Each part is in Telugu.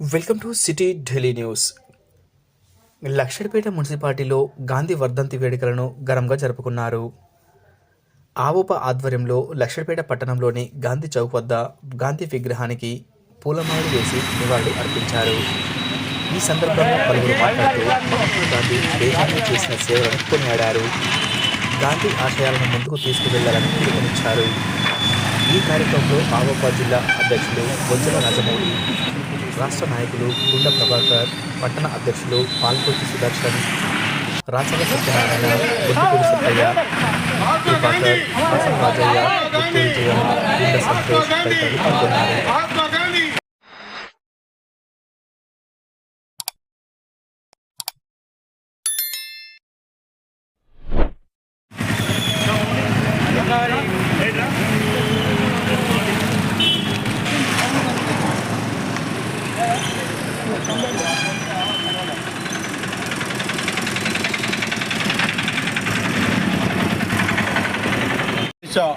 Welcome to city Delhi news. Luxettipet మున్సిపాలిటీలో గాంధీ వర్ధంతి వేడుకలను ఘనంగా జరుపుకున్నారు. ఆవోప ఆధ్వర్యంలో లక్షడిపేట పట్టణంలోని గాంధీ చౌక్ వద్ద గాంధీ విగ్రహానికి పూలమాలలు వేసి నివాళులు అర్పించారు. ఈ సందర్భంగా పలువురు మాట్లాడుతూ మహాత్మా గాంధీ దేశానికి చేసిన సేవలను కొనియాడారు. గాంధీ ఆశయాలను ముందుకు తీసుకువెళ్ళాలని పిలుపునిచ్చారు. ఈ కార్యక్రమంలో ఆవోపా జిల్లా అధ్యక్షులు బొజ్జల రాజమౌళి రాష్ట్ర నాయకులు గుండ ప్రభాకర్ పట్టణ అధ్యక్షులు పాల్పూర్తి సుదర్శన్ రాచల సత్యనారాయణ గుండెపూడి సత్తయ్య ప్రభాకర్ రాజయ్య గుత్తి విజయం గుండె సంతోష్ తదితరులు పాల్గొన్నారు.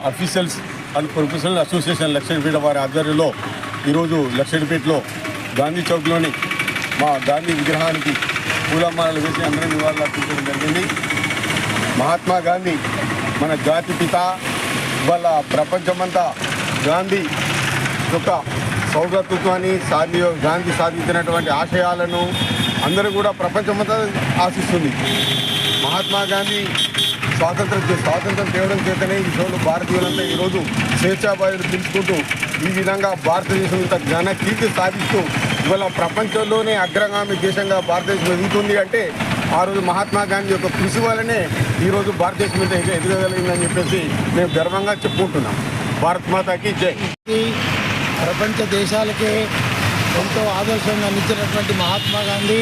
Officials and professional association Luxettipet వారి ఆధ్వర్యంలో ఈరోజు లక్షణపేటలో గాంధీ చౌక్లోని మా గాంధీ విగ్రహానికి పూలమాలలు వేసి అందరూ నివాళులర్పించడం జరిగింది. మహాత్మా గాంధీ మన జాతి పిత వాళ్ళ ప్రపంచమంతా గాంధీ యొక్క సౌరతత్వాన్ని సాధి గాంధీ సాధించినటువంటి ఆశయాలను అందరూ కూడా ప్రపంచమంతా ఆశిస్తుంది. మహాత్మా గాంధీ స్వాతంత్రం స్వాతంత్రం తేవడం చేతనే ఈ రోజు భారతీయులంతా ఈరోజు స్వేచ్ఛాబాధులు పిలుచుకుంటూ ఈ విధంగా భారతదేశం ఇంత ఘన కీర్తి సాధిస్తూ ఇవాళ ప్రపంచంలోనే అగ్రగామి దేశంగా భారతదేశం ఎదుగుతుంది అంటే ఆ రోజు మహాత్మా గాంధీ యొక్క కృషి వల్లనే ఈరోజు భారతదేశం మీద ఎద- ఎదగగలిగిందని చెప్పేసి మేము గర్వంగా చెప్పుకుంటున్నాం. భారత్ మాతాకి జై. ప్రపంచ దేశాలకే ఎంతో ఆదర్శంగా నిలిచినటువంటి మహాత్మా గాంధీ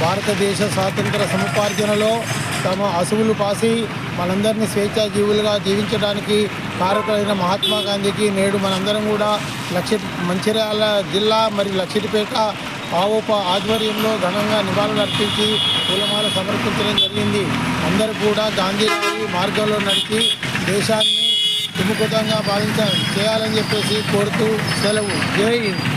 భారతదేశ స్వాతంత్ర సముపార్జనలో తమ అసువులు పాసి మనందరినీ స్వేచ్ఛా జీవులుగా జీవించడానికి కారకులైన మహాత్మా గాంధీకి నేడు మనందరం కూడా లక్ష మంచిర్యాల జిల్లా మరియు లక్షటిపేట ఆవోప ఆధ్వర్యంలో ఘనంగా నివాళులు అర్పించి పూలమాల సమర్పించడం జరిగింది. అందరూ కూడా గాంధీ మార్గంలో నడిచి దేశాన్ని సుముఖతంగా భావించాలి. చేయాలని చెప్పేసి కోరుతూ సెలవు. జై హింద్.